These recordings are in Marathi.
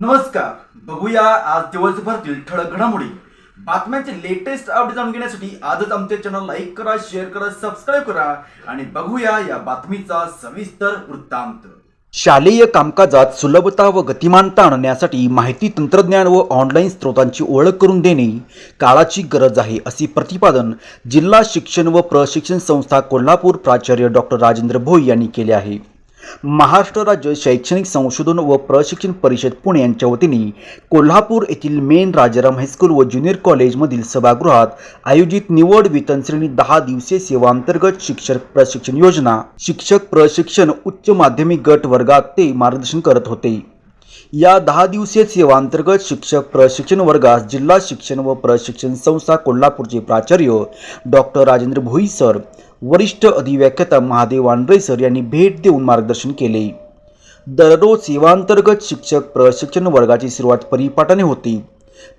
नमस्कार. बघूया आज दिवसभरातील ठळक घडामोडी. बातम्यांचे लेटेस्ट अपडेट जाणून घेण्यासाठी आजच आमच्या चॅनल लाईक करा शेअर करा सबस्क्राईब करा आणि बघूया या बातमीचा सविस्तर वृत्तांत. शालेय कामकाजात सुलभता व गतिमानता आणण्यासाठी माहिती तंत्रज्ञान व ऑनलाईन स्रोतांची ओळख करून देणे काळाची गरज आहे असे प्रतिपादन जिल्हा शिक्षण व प्रशिक्षण संस्था कोल्हापूर प्राचार्य डॉक्टर राजेंद्र भोई यांनी केले आहे. महाराष्ट्र राज्य शैक्षणिक संशोधन व प्रशिक्षण परिषद पुणे यांच्या वतीने कोल्हापूर येथील मेन राजाराम हायस्कूल व ज्युनियर कॉलेजमधील सभागृहात आयोजित निवड वेतन श्रेणी दहा दिवसीय सेवांतर्गत शिक्षक प्रशिक्षण योजना. शिक्षक प्रशिक्षण उच्च माध्यमिक गट वर्गात ते मार्गदर्शन करत होते. या दहा दिवसीय सेवांतर्गत शिक्षक प्रशिक्षण वर्गास जिल्हा शिक्षण व प्रशिक्षण संस्था कोल्हापूरचे प्राचार्य डॉक्टर राजेंद्र भोई सर वरिष्ठ अधिव्याख्याता महादेव वांद्रे सर यांनी भेट देऊन मार्गदर्शन केले. दररोज सेवांतर्गत शिक्षक प्रशिक्षण वर्गाची सुरुवात परिपाठाने होती.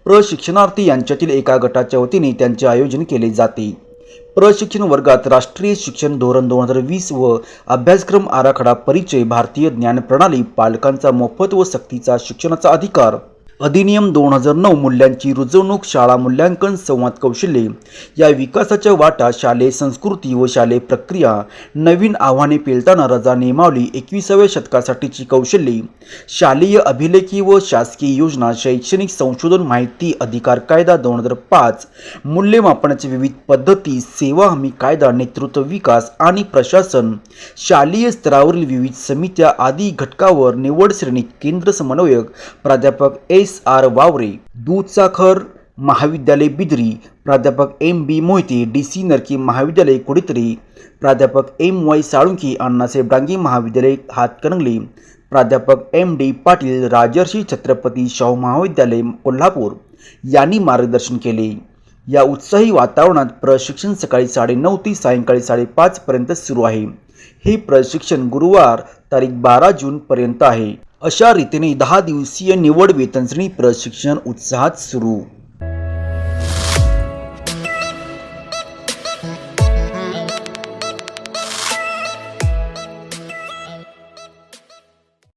प्रशिक्षणार्थी यांच्यातील एका गटाच्या वतीने त्यांचे आयोजन केले जाते. प्रशिक्षण वर्गात राष्ट्रीय शिक्षण धोरण दोन हजार वीस व अभ्यासक्रम आराखडा परिचय भारतीय ज्ञान प्रणाली पालकांचा मोफत व सक्तीचा शिक्षणाचा अधिकार. अधिनियम दोन हजार नऊ मूल्यांची रुजवणूक शाळा मूल्यांकन संवाद कौशल्ये या विकासाच्या वाटा शालेय संस्कृती व शालेय प्रक्रिया नवीन आव्हाने पेलताना रजा नियमावली एकविसाव्या शतकासाठीची कौशल्ये. शालेय अभिलेखी व शासकीय योजना शैक्षणिक संशोधन माहिती अधिकार कायदा दोन हजार पाच मूल्यमापनाची विविध पद्धती सेवा हमी कायदा नेतृत्व विकास आणि प्रशासन शालेय स्तरावरील विविध समित्या आदी घटकावर निवड श्रेणी केंद्र समन्वयक प्राध्यापक एस आर वावरे दूधसाखर महाविद्यालय बिद्री प्राध्यापक M B Mohite D C Narke महाविद्यालय कुडीतरी प्राध्यापक एम वाय साळुंकी अण्णासाहेब डांगे महाविद्यालय हातकणंगले प्राध्यापक एम डी पाटील राजर्षी छत्रपती शाहू महाविद्यालय कोल्हापूर यांनी मार्गदर्शन केले. या उत्साही वातावरणात प्रशिक्षण सकाळी साडेनऊ ते सायंकाळी साडेपाचपर्यंत सुरू आहे. हे प्रशिक्षण गुरुवार तारीख बारा जूनपर्यंत आहे. अशा रीतीने दहा दिवसीय निवड वेतनश्रेणी प्रशिक्षण उत्साहात सुरू.